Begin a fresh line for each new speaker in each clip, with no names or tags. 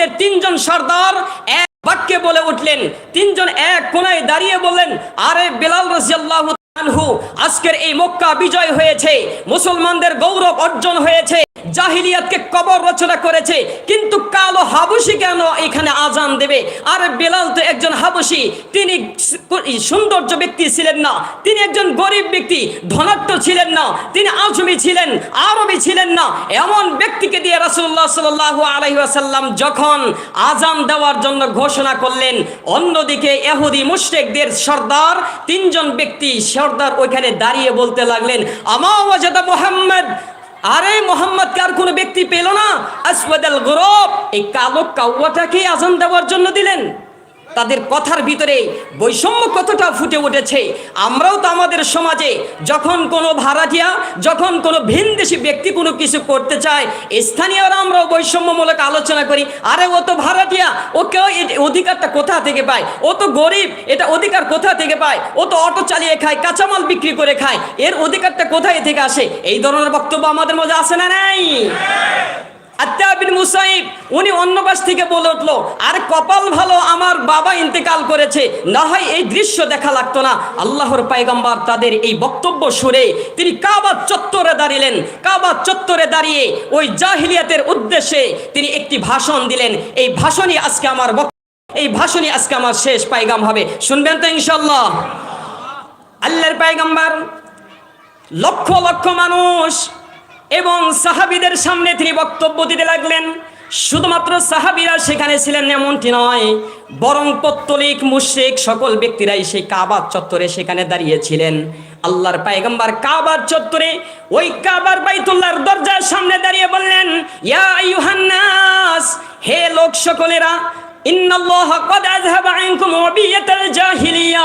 জাহিলিয়াতের তিনজন সর্দার এক বাক্যে বলে উঠলেন, তিনজন এক কোনায় দাঁড়িয়ে বললেন, আরে বেলাল রাজিয়াল্লাহু আজকের এই মক্কা বিজয় হয়েছে, মুসলমানদের গৌরব অর্জন হয়েছে। জাহিলিয়াতকে কবর রচনা করেছে, কিন্তু কালো হাবুসি কেন এখানে আজান দেবে? আর বেলাল তো একজন হাবুসি তিনি সৌন্দর্য ব্যক্তি ছিলেন না, তিনি একজন গরিব ব্যক্তি, ধনাঢ্য ছিলেন না, তিনি আজমি ছিলেন, আরবি ছিলেন না, এমন ব্যক্তিকে দিয়ে রাসূলুল্লাহ সাল্লাল্লাহু আলাইহি ওয়াসাল্লাম যখন আজান দেওয়ার জন্য ঘোষণা করলেন, অন্যদিকে এহুদি মুশরিকদের সর্দার, তিনজন ব্যক্তি সর্দার ওইখানে দাঁড়িয়ে বলতে লাগলেন, আমা ওয়াজাদা মুহাম্মদ আরে মোহাম্মদ, কার কোনো ব্যক্তি পেল না? আসওয়াদ আল গরব, এই কালো কাউয়াটাকে আজান দেওয়ার জন্য দিলেন। তাদের কথার ভিতরে বৈষম্য কতটা ফুটে উঠেছে, আমরাও তো আমাদের সমাজে যখন কোনো ভাড়াটিয়া, যখন কোনো ভিনদেশি ব্যক্তি কোনো কিছু করতে চায়, স্থানীয়রা আমরাও বৈষম্যমূলক আলোচনা করি, আরে ও তো ভাড়াটিয়া, ও কেউ অধিকারটা কোথা থেকে পায়? ও তো গরিব, এটা অধিকার কোথা থেকে পায়? ও তো অটো চালিয়ে খায়, কাঁচামাল বিক্রি করে খায়, এর অধিকারটা কোথায় থেকে আসে? এই ধরনের বক্তব্য আমাদের মধ্যে আসে না নাই? আত্মাবিন মুসাইব, উনি অন্য পাশ থেকে বলে উঠল, আর কপাল ভালো আমার বাবা ইন্তেকাল করেছে, না হয় এই দৃশ্য দেখা লাগতো না। আল্লাহর পায়গাম্বার তাদের এই বক্তব্য শুনে তিনি কাবা চত্বরে দাঁড়িলেন। কাবা চত্বরে দাঁড়িয়ে ওই জাহিলিয়াতের উদ্দেশ্যে তিনি একটি ভাষণ দিলেন। এই ভাষণই আজকে আমার এই ভাষণই আজকে আমার শেষ পায়গাম হবে। শুনবেন তো ইনশাল্লাহ আল্লাহর পায়গাম্বার লক্ষ লক্ষ মানুষ এবং সাহাবিদের সামনে তিনি বক্তব্য দিতে লাগলেন, শুধুমাত্র সাহাবিরা সেখানে ছিলেন এমনটি নয়, বরং পত্তলিক, মুশ্রিক সকল ব্যক্তিরাই সেই কাবার চত্বরে সেখানে দাঁড়িয়েছিলেন। আল্লাহর পায়গম্বার কাবার চত্বরে ওই কাবার বাইতুল্লাহর দরজার সামনে দাঁড়িয়ে বললেন, ইয়া হে লোক সকলেরা, ইন্নাল্লাহ ক্বাদ আযহাবা আনকুম ওয়াবিয়াতাল জাহিলিয়া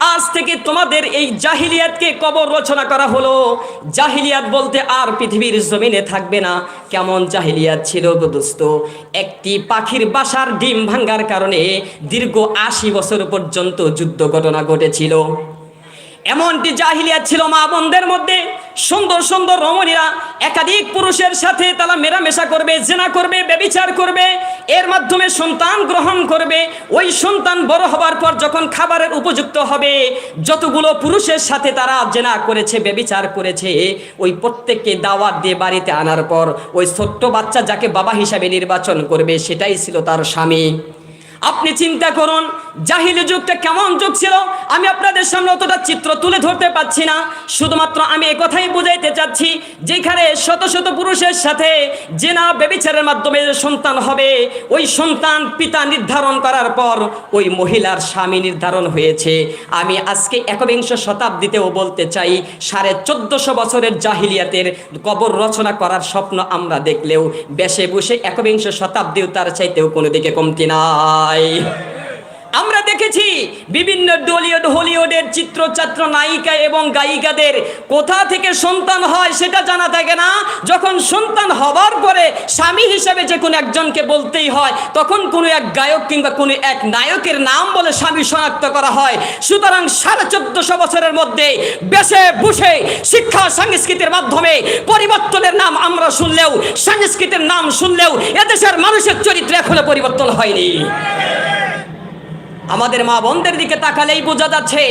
আজ থেকে তোমাদের এই জাহিলিয়াতকে কবর রচনা করা হলো। জাহিলিয়াত বলতে আর পৃথিবীর জমিনে থাকবে না। কেমন জাহিলিয়াত ছিল দোস্ত? একটি পাখির বাসার ডিম ভাঙ্গার কারণে দীর্ঘ আশি বছর পর্যন্ত যুদ্ধ ঘটনা ঘটেছিল। এমনটি জাহিলিয়াত ছিল মা বোনদের মধ্যে। সুন্দর সুন্দর রমণীরা একাধিক পুরুষের সাথে তারা মেলামেশা করবে, জেনা করবে, ব্যবিচার করবে, এর মাধ্যমে সন্তান গ্রহণ করবে। ওই সন্তান বড় হবার পর যখন খাবারের উপযুক্ত হবে, যতগুলো পুরুষের সাথে তারা জেনা করেছে, ব্যবিচার করেছে, ওই প্রত্যেককে দাওয়াত দিয়ে বাড়িতে আনার পর ওই ছোট্ট বাচ্চা যাকে বাবা হিসাবে নির্বাচন করবে, সেটাই ছিল তার স্বামী। আপনি চিন্তা করুন জাহিলি যুগটা কেমন যুগ ছিল? আমি আপনাদের সামনে অতটা চিত্র তুলে ধরতে পাচ্ছি না। শুধুমাত্র আমি কথাই বুঝাইতে চাচ্ছি, যেখানে শত শত পুরুষের সাথে জেনা বেবিচারের মাধ্যমে যে সন্তান হবে, ওই সন্তান পিতা নির্ধারণ করার পর ওই মহিলার স্বামী নির্ধারণ হয়েছে। আমি আজকে একবিংশ শতাব্দীতেও বলতে চাই, সাড়ে চোদ্দশো বছরের জাহিলিয়াতের কবর রচনা করার স্বপ্ন আমরা দেখলেও, বেশে বসে একবিংশ শতাব্দীও তার চাইতেও কোনো দিকে কমতি নাই। আমরা দেখেছি বিভিন্ন ডলিউড হলিউডের চিত্রচাত্র নায়িকা এবং গায়িকাদের কোথা থেকে সন্তান হয় সেটা জানা থাকে না। যখন সন্তান হবার পরে স্বামী হিসেবে যে কোনো একজনকে বলতেই হয়, তখন কোনো এক গায়ক কিংবা কোনো এক নায়কের নাম বলে স্বামী শনাক্ত করা হয়। সুতরাং সাড়ে চোদ্দশো বছরের মধ্যে বেশে বসে শিক্ষা সংস্কৃতির মাধ্যমে পরিবর্তনের নাম আমরা শুনলেও, সংস্কৃতির নাম শুনলেও এদেশের মানুষের চরিত্র এখনও পরিবর্তন হয়নি। আমাদের মা বোনদের দিকে তাকালেই বোঝা যাচ্ছে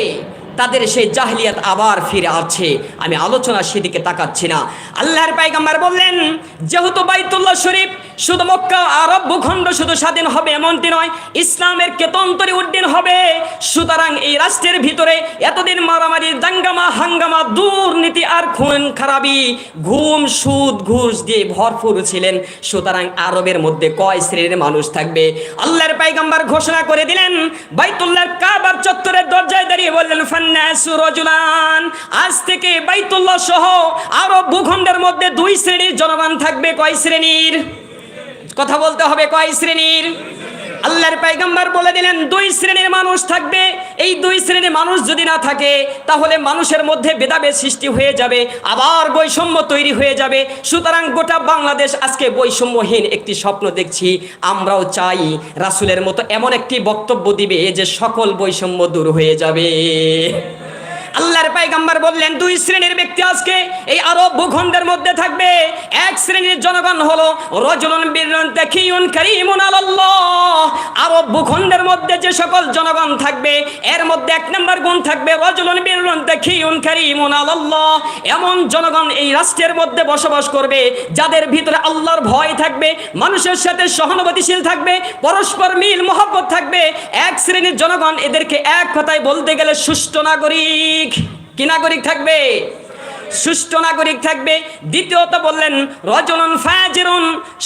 তাদের সেই জাহলিয়াত আবার ফিরে আসছে। আমি আলোচনা সেদিকে তাকাচ্ছি না। আল্লাহর পাইগাম্বার বললেন, যেহেতু বাইতুল্লাহ শরীফ শুধু মক্কা আরব ভূখণ্ড শুধু স্বাধীন হবে এমনটি নয়, ইসলামের কেতন্তরে উদ্দিন হবে। সুতরাং এই রাষ্ট্রের ভিতরে এতদিন মারামারি দাঙ্গামা হাঙ্গামা, দুর্নীতি আর খুন খারাপি, ঘুম, সুদ, ঘুষ দিয়ে ভরপুর ছিলেন। সুতরাং আরবের মধ্যে কয় শ্রেণির মানুষ থাকবে? আল্লাহর পাইগাম্বার ঘোষণা করে দিলেন, বাইতুল্লাহর কাবার চত্বরের দরজায় দাঁড়িয়ে বললেন রজুলান আজ থেকে বাইতুল্লাহ সহ আরব ভূখণ্ডের মধ্যে দুই শ্রেণির জনগণ থাকবে। কয় শ্রেণির? কথা বলতে হবে, কয় শ্রেণির? আল্লাহর পায়গাম্বার বলে দিলেন, দুই শ্রেণির মানুষ থাকবে। এই দুই শ্রেণির মানুষ যদি না থাকে, তাহলে মানুষের মধ্যে ভেদাভেদ সৃষ্টি হয়ে যাবে, আবার বৈষম্য তৈরি হয়ে যাবে। সুতরাং গোটা বাংলাদেশ আজকে বৈষম্যহীন একটি স্বপ্ন দেখছি। আমরাও চাই রাসুলের মতো এমন একটি বক্তব্য দিবে যে সকল বৈষম্য দূর হয়ে যাবে। আল্লাহর পাইগাম্বার বললেন, দুই শ্রেণির ব্যক্তি আজকে এই আরব ভূখণ্ডের মধ্যে থাকবে। এক শ্রেণির জনগণ হলো, রজুলুন বিরুন তাকিয়ুন কারীমুন আলাল্লাহ। আরব ভূখণ্ডের মধ্যে যে সকল জনগণ থাকবে, এর মধ্যে এক নম্বর গুণ থাকবে, রজুলুন বিরুন তাকিয়ুন কারীমুন আলাল্লাহ। এমন জনগণ এই রাষ্ট্রের মধ্যে বসবাস করবে, যাদের ভিতরে আল্লাহর ভয় থাকবে, মানুষের সাথে সহানুভূতিশীল থাকবে, পরস্পর মিল, মহব্বত থাকবে। এক শ্রেণির জনগণ এদেরকে এক কথায় বলতে গেলে সুষ্ঠু নাগরিক। কি নাগরিক থাকবে? সুষ্ঠু নাগরিক থাকবে। দ্বিতীয়ত বললেন, রজনুন ফাজিরুন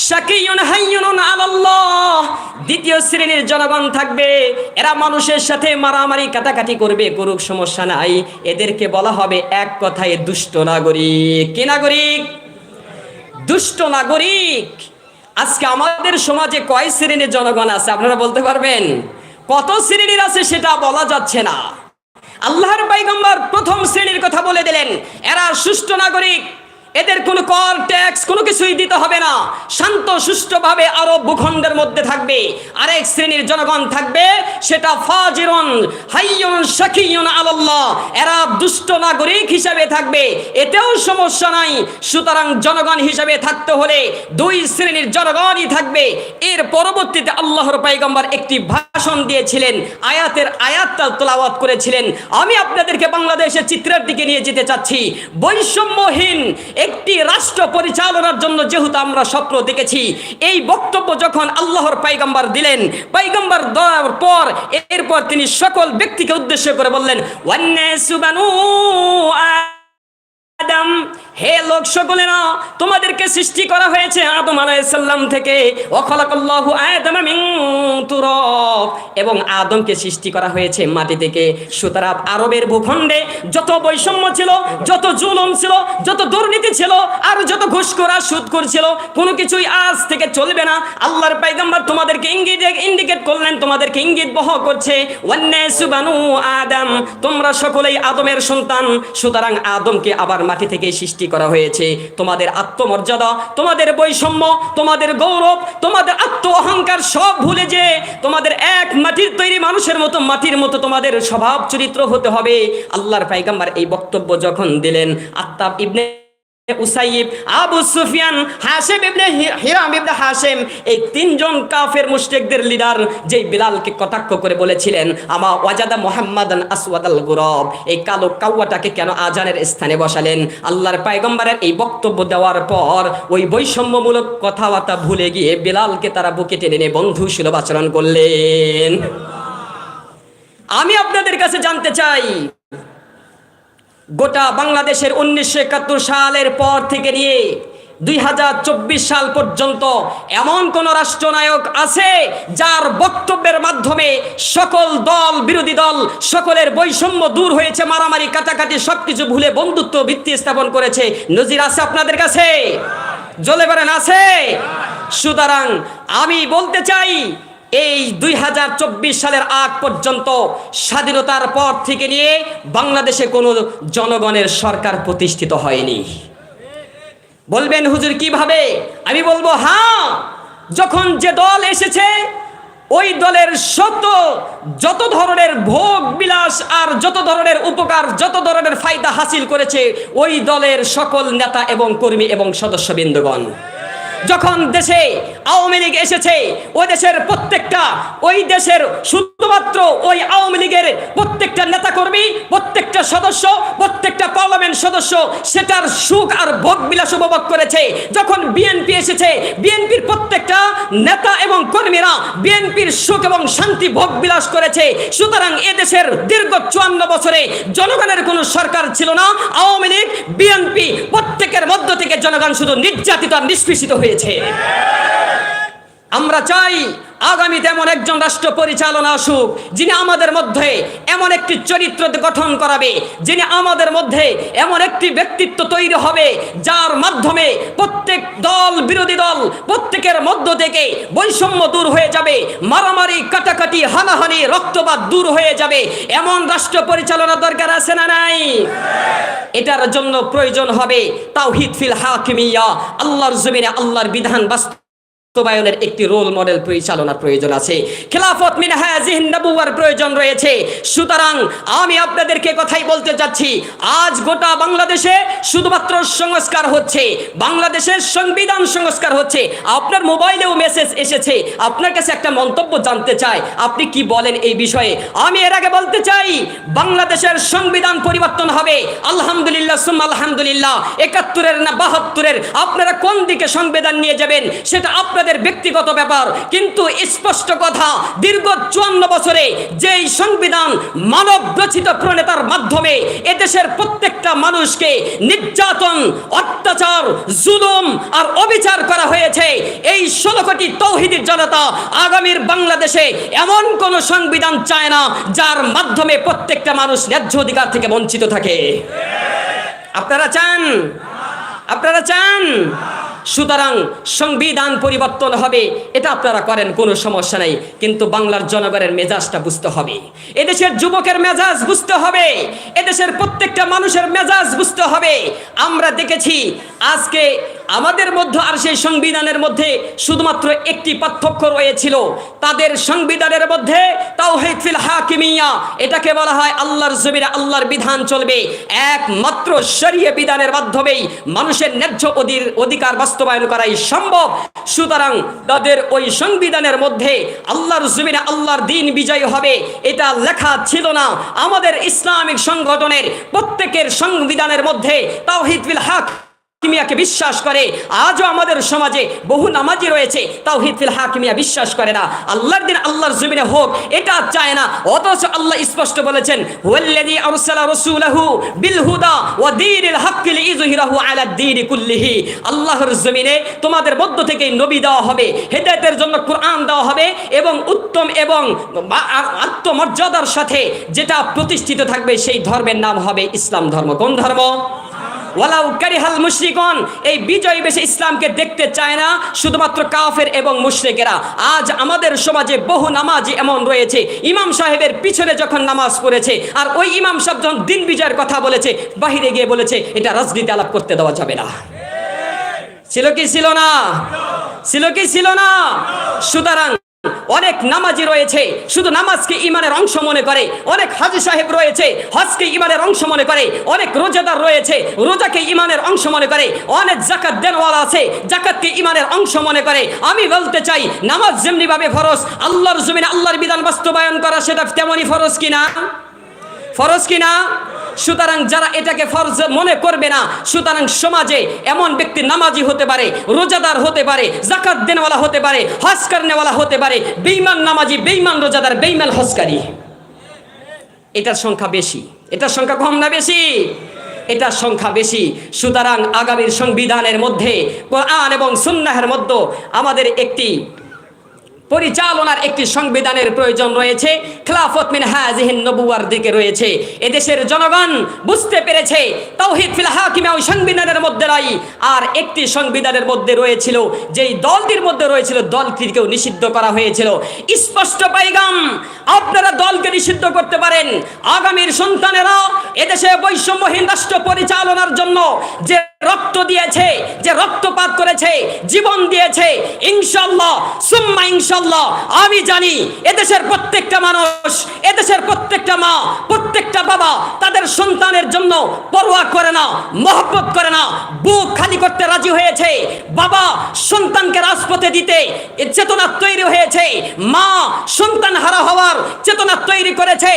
শাকিয়ুন হাইয়ুন আলাল্লাহ। দ্বিতীয় শ্রেণির জনগণ থাকবে। এরা মানুষের সাথে মারামারি কাটাকাটি করবে, করুক সমস্যা নাই। এদেরকে বলা হবে এক কথায় দুষ্ট নাগরিক। কি নাগরিক? দুষ্ট নাগরিক। আজকে আমাদের সমাজে কয় শ্রেণির জনগণ আছে, আপনারা বলতে পারবেন? কত শ্রেণির আছে সেটা বলা যাচ্ছে না। আল্লাহর পাইগম্বর প্রথম শ্রেণির কথা বলে দিলেন। এরা সুষ্ঠু নাগরিক এদের কোনো কর, ট্যাক্স, কোনো কিছুই দিতে হবে না। শান্ত, সুষ্ঠুভাবে আরব ভূখণ্ডের মধ্যে থাকবে। আরেক শ্রেণির জনগণ থাকবে, সেটা ফাজিরন, হাইয়ুন শাকিয়ুন আলাল্লাহ। এরা দুষ্ট নাগরিক হিসাবে থাকবে, এতেও সমস্যা নাই। সুতরাং জনগণ হিসাবে থাকতে হলে দুই শ্রেণির জনগণই থাকবে। এর পরবর্তীতে আল্লাহর পাইগম্বর একটি ভাষণ দিয়েছিলেন, আয়াতের আয়াতটা তোলাওয়াত করেছিলেন। আমি আপনাদেরকে বাংলাদেশের চিত্রের দিকে নিয়ে যেতে চাচ্ছি। বৈষম্যহীন একটি রাষ্ট্র পরিচালনার জন্য যেহেতু আমরা স্বপ্ন দেখেছি, এই বক্তব্য যখন আল্লাহর পাইগাম্বার দিলেন, পাইগাম্বার দেওয়ার পর এরপর তিনি সকল ব্যক্তিকে উদ্দেশ্য করে বললেন আদম। হে লোক সকলেরা, তোমাদেরকে সৃষ্টি করা হয়েছে আদম আলাইসাল্লাম থেকে। ওখলাকাল্লাহু আদম এবং আদমকে সৃষ্টি করা হয়েছে মাটি থেকে। সুতরাং আরবের ভূখণ্ডে যত বৈষম্য ছিল, যত জুলুম ছিল, যত দুর্নীতি ছিল, আর যত ঘুষখোরা, সুদখোর ছিল, কোনো কিছুই আজ থেকে চলবে না। আল্লাহর পাইগাম্বার তোমাদেরকে ইঙ্গিত ইন্ডিকেট করলেন, তোমাদেরকে ইঙ্গিত বহ করছে আদম তোমরা সকলেই আদমের সন্তান। সুতরাং আদমকে আবার মাটি থেকে সৃষ্টি করা হয়েছে? তোমাদের আত্মমর্যাদা, তোমাদের বৈষম্য, তোমাদের গৌরব, তোমাদের আত্ম অহংকার সব ভুলে যে তোমাদের এক মাটির তৈরি মানুষের মতো, মাটির মতো তোমাদের স্বভাব চরিত্র হতে হবে। আল্লাহর পাইগাম্বার এই বক্তব্য যখন দিলেন Attab ibn Usaib, Abu Sufyan Hashem ibn Hiram ibn Hashem এই তিনজন কাফের মুশরিকদের লিডার যেই বিলালকে কটাক্ষ করে বলেছিলেন, আমা ওয়াজাদা মুহাম্মাদান আসওয়াদাল গুরব এই কালো কাওয়াটাকে কেন আজানের স্থানে বসালেন? আল্লাহর পায়গম্বরের এই বক্তব্য দেওয়ার পর ওই বৈষম্যমূলক কথাবার্তা ভুলে গিয়ে বিলালকে তারা বুকে টেনে নিয়ে বন্ধু সুলভ আচরণ করলেন। আমি আপনাদের কাছে জানতে চাই গোটা বাংলাদেশের উনিশশো একাত্তর সালের পর থেকে নিয়ে দুই হাজার চব্বিশ সাল পর্যন্ত এমন কোন রাষ্ট্রনায়ক আছে যার বক্তব্যের মাধ্যমে সকল দল, বিরোধী দল, সকলের বৈষম্য দূর হয়েছে, মারামারি, কাটাকাটি, সবকিছু ভুলে বন্ধুত্ব ভিত্তি স্থাপন করেছে। নজির আছে আপনাদের কাছে? জ্বলে বেড়েন আছে? সুতরাং আমি বলতে চাই এই দুই হাজার চব্বিশ সালের আগ পর্যন্ত স্বাধীনতার পর থেকে নিয়ে বাংলাদেশে কোনো জনগণের সরকার প্রতিষ্ঠিত হয়নি। বলবেন হুজুর কীভাবে? আমি বলব হ্যাঁ যখন যে দল এসেছে, ওই দলের শত যত ধরনের ভোগ বিলাস আর যত ধরনের উপকার, যত ধরনের ফায়দা হাসিল করেছে, ওই দলের সকল নেতা এবং কর্মী এবং সদস্যবৃন্দগণ। যখন দেশে আওয়ামী লীগ এসেছে ওই দেশের প্রত্যেকটা, ওই দেশের শুধুমাত্র ওই আওয়ামী লীগের প্রত্যেকটা নেতাকর্মী, প্রত্যেকটা সদস্য, প্রত্যেকটা পার্লামেন্ট সদস্য, সেটার সুখ আর ভোগ বিলাস উপভোগ করেছে। যখন বিএনপি এসেছে, বিএনপির প্রত্যেকটা নেতা এবং কর্মীরা বিএনপির সুখ এবং শান্তি ভোগ বিলাস করেছে। সুতরাং এদেশের দীর্ঘ চুয়ান্ন বছরে জনগণের কোনো সরকার ছিল না। আওয়ামী লীগ, বিএনপি প্রত্যেকের মধ্য থেকে জনগণ শুধু নির্যাতিত আর নিষ্পেষিত হয়েছে আমরা চাই আগামীতে এমন একজন রাষ্ট্র পরিচালনা আসুক, যিনি আমাদের মধ্যে এমন একটি চরিত্র গঠন করাবে, যিনি আমাদের মধ্যে এমন একটি ব্যক্তিত্ব তৈরি হবে, যার মাধ্যমে প্রত্যেক দল, বিরোধী দল, প্রত্যেকের মধ্য থেকে বৈষম্য দূর হয়ে যাবে, মারামারি, কাটাকাটি, হানাহানি, রক্তপাত দূর হয়ে যাবে। এমন রাষ্ট্র পরিচালনা দরকার আছে না নাই? এটার জন্য প্রয়োজন হবে তাওহিদ ফিল হাকিমিয়া, আল্লাহর জমিনে আল্লাহর বিধান বাস্তব বাস্তবায়নের একটি রোল মডেল পরিচালনার প্রয়োজন আছে। খেলাফত মিন হাজিহিন নবুয়ার প্রয়োজন রয়েছে। সুতরাং আমি আপনাদেরকে কথাই বলতে চাচ্ছি, আজ গোটা বাংলাদেশে শুধুমাত্র সংস্কার হচ্ছে, বাংলাদেশের সংবিধান সংস্কার হচ্ছে। আপনার মোবাইলেও মেসেজ এসেছে, আপনার কাছে একটা মন্তব্য জানতে চাই, আপনি কি বলেন এই বিষয়ে? আমি এর আগে বলতে চাই, বাংলাদেশের সংবিধান পরিবর্তন হবে। আলহামদুলিল্লাহ সুম আলহামদুলিল্লাহ। একাত্তরের না বাহাত্তরের, আপনারা কোন দিকে সংবিধান নিয়ে যাবেন, সেটা আপনাদের ব্যক্তিগত ব্যাপার, কিন্তু স্পষ্ট কথা, দীর্ঘ চুয়ান্ন বছরে যেই সংবিধান মানব রচিত প্রণেতার মাধ্যমে এদেশের প্রত্যেকটা মানুষকে নির্যাতন, অত্যাচার, জুলুম আর অবিচার করা হয়েছে, এই ষোলো কোটি তৌহিদির জনতা আগামীর বাংলাদেশে এমন কোন সংবিধান চায় না, যার মাধ্যমে প্রত্যেকটা মানুষ ন্যায্য অধিকার থেকে বঞ্চিত থাকে। আপনারা চান? আপনারা চান? সুতরাং সংবিধান পরিবর্তন হবে, এটা আপনারা করেন, কোনো সমস্যা নাই। কিন্তু বাংলার জনগণের মেজাজটা বুঝতে হবে। এদেশের যুবকের মেজাজ বুঝতে হবে। এদেশের প্রত্যেকটা মানুষের মেজাজ বুঝতে হবে। আমরা দেখেছি, আজকে আমাদের মধ্যে আর সেই সংবিধানের মধ্যে শুধুমাত্র একটি পার্থক্য রয়েছিল। তাদের সংবিধানের মধ্যে তাওহীদ ফিল হাকিমিয়া, এটাকে বলা হয় আল্লাহর জমিনে আল্লাহর বিধান চলবে। একমাত্র শরীয় বিধানের মাধ্যমেই মানুষের ন্যায্য অধিকার বাস্তবায়ন করাই সম্ভব। সুতরাং তাদের ওই সংবিধানের মধ্যে আল্লাহর জমিনে আল্লাহর দিন বিজয় হবে, এটা লেখা ছিল না। আমাদের ইসলামিক সংগঠনের প্রত্যেকের সংবিধানের মধ্যে তাওহিদ বিল হাক হাকিমিয়াকে বিশ্বাস করে। আজও আমাদের সমাজে বহু নামাজি রয়েছে। তাও হিদফিল হাকিমিয়া বিশ্বাস করে না। আল্লাহর দিন আল্লাহর জমিনে হোক, এটা চায় না। অথচ আল্লাহ স্পষ্ট বলেছেন হুয়াল্লাযী আরসালা রাসূলাহু বিল হুদা ওয়া দীনিল হাক্কি লিইযহিরাহু আলা দীনি কুল্লিহি। আল্লাহর জমিনে তোমাদের মধ্য থেকে নবী দেওয়া হবে, হেদায়েতের জন্য কোরআন দেওয়া হবে এবং উত্তম এবং আত্মমর্যাদার সাথে যেটা প্রতিষ্ঠিত থাকবে সেই ধর্মের নাম হবে ইসলাম ধর্ম। কোন ধর্ম? ওয়ালাউ কারিহাল মুশরিকুন, এই বিজয় বেশি ইসলামকে দেখতে চায় না, শুধুমাত্র কাফের এবং মুশরিকেরা। আজ আমাদের সমাজে বহু নামাজি এমন রয়েছে, ইমাম সাহেবের পিছনে যখন নামাজ পড়েছে, আর ওই ইমাম সাহেব যখন দিন বিজয়ের কথা বলেছে, বাহিরে গিয়ে বলেছে, এটা রাজনীতি আলাপ করতে দেওয়া যাবে না। ছিল কি ছিল না? ছিল কি ছিল না? সুতরাং অনেক নামাজি রয়েছে। শুধু নামাজকে ইমানের অংশ মনে করে। অনেক হাজি সাহেব রয়েছে, হজকে ইমানের অংশ মনে করে। অনেক রোজাদার রয়েছে, রোজাকে ইমানের অংশ মনে করে। অনেক জাকাত দেনওয়ালা আছে জাকাতকে ইমানের অংশ মনে করে। আমি বলতে চাই, নামাজ যেমনি ভাবে ফরজ, আল্লাহর জমিনে আল্লাহর বিধান বাস্তবায়ন করা সেটা তেমনই ফরজ কিনা? ফরজ কিনা? সুতরাং যারা এটাকে ফরজ মনে করবে না, সুতরাং সমাজে এমন ব্যক্তি নামাজি হতে পারে, রোজাদার হতে পারে জাকাত দেনওয়ালা হতে পারে, হজ করনেওয়ালা হতে পারে বেইমান নামাজি বেইমান রোজাদার বেইমান হজকারী। এটার সংখ্যা বেশি। এটার সংখ্যা কম না বেশি? এটার সংখ্যা বেশি। সুতরাং আগামীর সংবিধানের মধ্যে কোরআন এবং সুন্নাহের মধ্যে আমাদের একটি পরিচালনার একটি সংবিধানের প্রয়োজন রয়েছে। খিলাফত মিন হাজিহিন নবুয়ার দিকে রয়েছে। এদেশের জনগণ বুঝতে পেরেছে তাওহীদ ফিল হাকিমে ওই সংবিধানের মধ্যে নাই। আর একটি সংবিধানের মধ্যে রয়েছিল, যেই দলটির মধ্যে রয়েছিল দলটিকেও নিষিদ্ধ করা হয়েছিল। স্পষ্ট পাইগাম, আপনারা দলকে নিষিদ্ধ করতে পারেন। আগামীর সন্তানেরা এদেশে বৈষম্যহীন রাষ্ট্র পরিচালনার জন্য যে রক্ত দিয়েছে, যে রক্তপাত করেছে, জীবন দিয়েছে। ইনশাল্লাহ সুম্মা ইনশাল্লাহ আমি জানি এদেশের প্রত্যেকটা মানুষ, এদেশের প্রত্যেকটা মা, প্রত্যেকটা বাবা তাদের সন্তানের জন্য পরোয়া করে না, মহব্বত করে না, বুক খালি করতে রাজি হয়েছে। বাবা সন্তানকে রাজপথে দিতে চেতনা তৈরি হয়েছে। মা সন্তান হারা হওয়ার চেতনা তৈরি করেছে।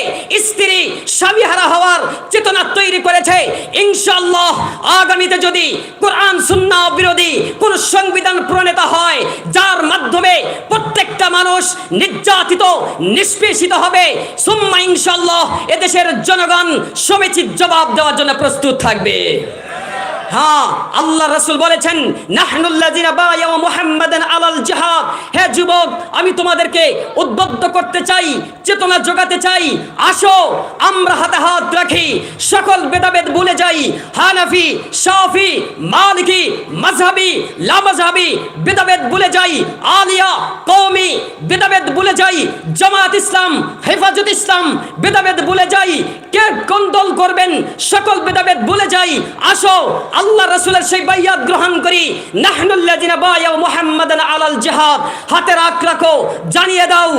স্ত্রী স্বামী হারা হওয়ার চেতনা তৈরি করেছে। ইনশাল্লাহ আগামীতে যদি কোরআন সুন্না বিরোধী কোন সংবিধান প্রণীত হয়, যার মাধ্যমে প্রত্যেকটা মানুষ নির্যাতিত, নিষ্পেষিত হবে। সুম্মা ইনশাল্লাহ এদেশের জনগণ সমীচিত জবাব দেওয়ার জন্য প্রস্তুত থাকবে। হ্যাঁ আল্লাহ রাসূল বলেছেন, নাহনুল্লাযিনা বায়াউ মুহাম্মাদান আলাল জিহাদ। হে যুবক, আমি তোমাদেরকে উদ্বুদ্ধ করতে চাই, চেতনা জোগাতে চাই। আসো, আমরা হাতে হাত রাখি, সকল ভেদাভেদ ভুলে যাই। হানাফি, শাফি, মালিকি, মাযহাবি, লামাযহাবি, ভেদাভেদ ভুলে যাই। আলিয়া, কওমি, ভেদাভেদ ভুলে যাই। জামাত ইসলাম, হেফাজত ইসলাম, ভেদাভেদ ভুলে যাই। কে কোন দল করবেন, সকল ভেদাভেদ ভুলে যাই। আসো আল্লাহ রসুলের সেই বাইয়াত গ্রহণ করি। নাহনুল্লাযিনা বায়াউ মুহাম্মাদান আলাল জিহাদ। হাতে রাখ রাখো, জানিয়ে দাও,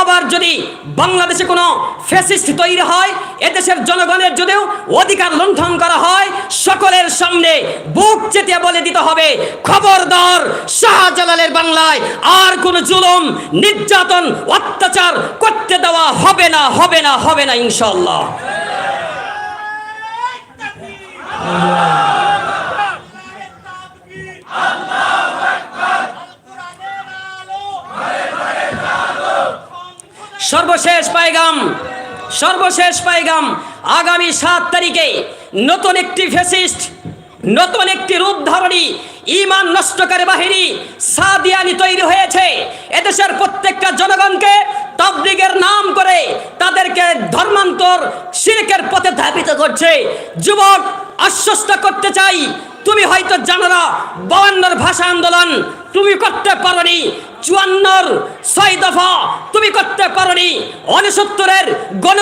আবার যদি বাংলাদেশে কোনো ফ্যাসিস্ট তৈরি হয়, এদেশের জনগণের যদিও অধিকার লুণ্ঠন করা হয়, সকলের সামনে বুক চেতে বলে দিতে হবে, খবরদার শাহজালালের বাংলায় আর কোন জুলুম, নির্যাতন, অত্যাচার করতে দেওয়া হবে না হবে না হবে না ইনশাল্লাহ সর্বশেষ পায়গাম সর্বশেষ পায়গাম আগামী সাত তারিখে নতুন একটি ফেসিস্ট, নতুন একটি রূপ ধারণী ইমান নষ্টকারী বাহিনী সাদিয়ানি তৈরি হয়েছে। এদেশের প্রত্যেকটা জনগণকে তাবলিগের নাম করে তাদেরকে ধর্মান্তর শিরকের পথে ধাবিত করছে। যুবক, আশ্বস্ত করতে চাই। তুমি হয়তো জানো না বায়ান্নর ভাষা আন্দোলন তুমি করতে পারোনি। চুয়ান্নর ছয় দফা তুমি করতে পারোনি। উনসত্তরের গণ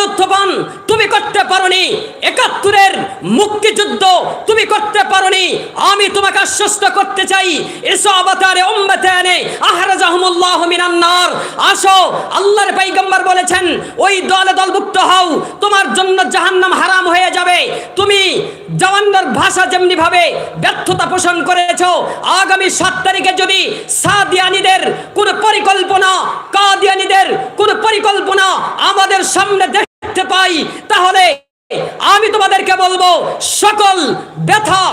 তুমি করতে পারোনি। একাত্তরের মুক্তিযুদ্ধ তুমি করতে পারোনি। আমি তোমাকে আশ্বস্ত করতে চাই, এসো আবাতারে উম্মতানে আহরাজাহুমুল্লাহ মিনান নার। আসো, আল্লাহর পয়গম্বর বলেছেন, ওই দলে দলভুক্ত হও, তোমার জন্য জাহান্নাম হারাম হয়ে যাবে। তুমি জওয়ান্নার ভাষা যেমনি ভাবে ব্যর্থতা পোষণ করেছ, আগামী সাত তারিখে যদি সাদিয়ানিদের কোন পরিকল্পনা, কাদিয়ানিদের কোন পরিকল্পনা আমাদের সামনে দেখতে পাই। তাহলে আমি তোমাদেরকে বলব, সকল ব্যথা,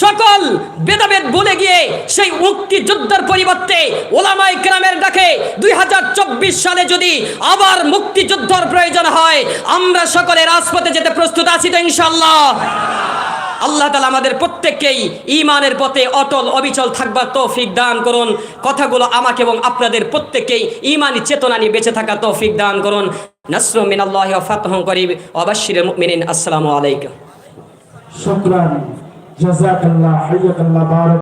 সকল ভেদাভেদ ভুলে গিয়ে সেই মুক্তিযুদ্ধের পরিবর্তে ওলামাই গ্রামের ডাকে দুই হাজার চব্বিশ সালে যদি আবার মুক্তিযুদ্ধর প্রয়োজন হয়, আমরা সকলে রাজপথে যেতে প্রস্তুত আছি তো ইনশাল্লাহ আল্লাহ তালা আমাদের প্রত্যেককেই ইমানের পথে অটল, অবিচল থাকবার তৌফিক দান করুন। কথাগুলো আমাকে এবং আপনাদের প্রত্যেককেই ইমানি চেতনা নিয়ে বেঁচে থাকা তৌফিক দান করুন। নসর মিনাল্লাহ ফাতহ করিব। অবশ্যই মিনিন আসসালামু আলাইকুম।
শুক্রান। হাইয়াকাল্লাহ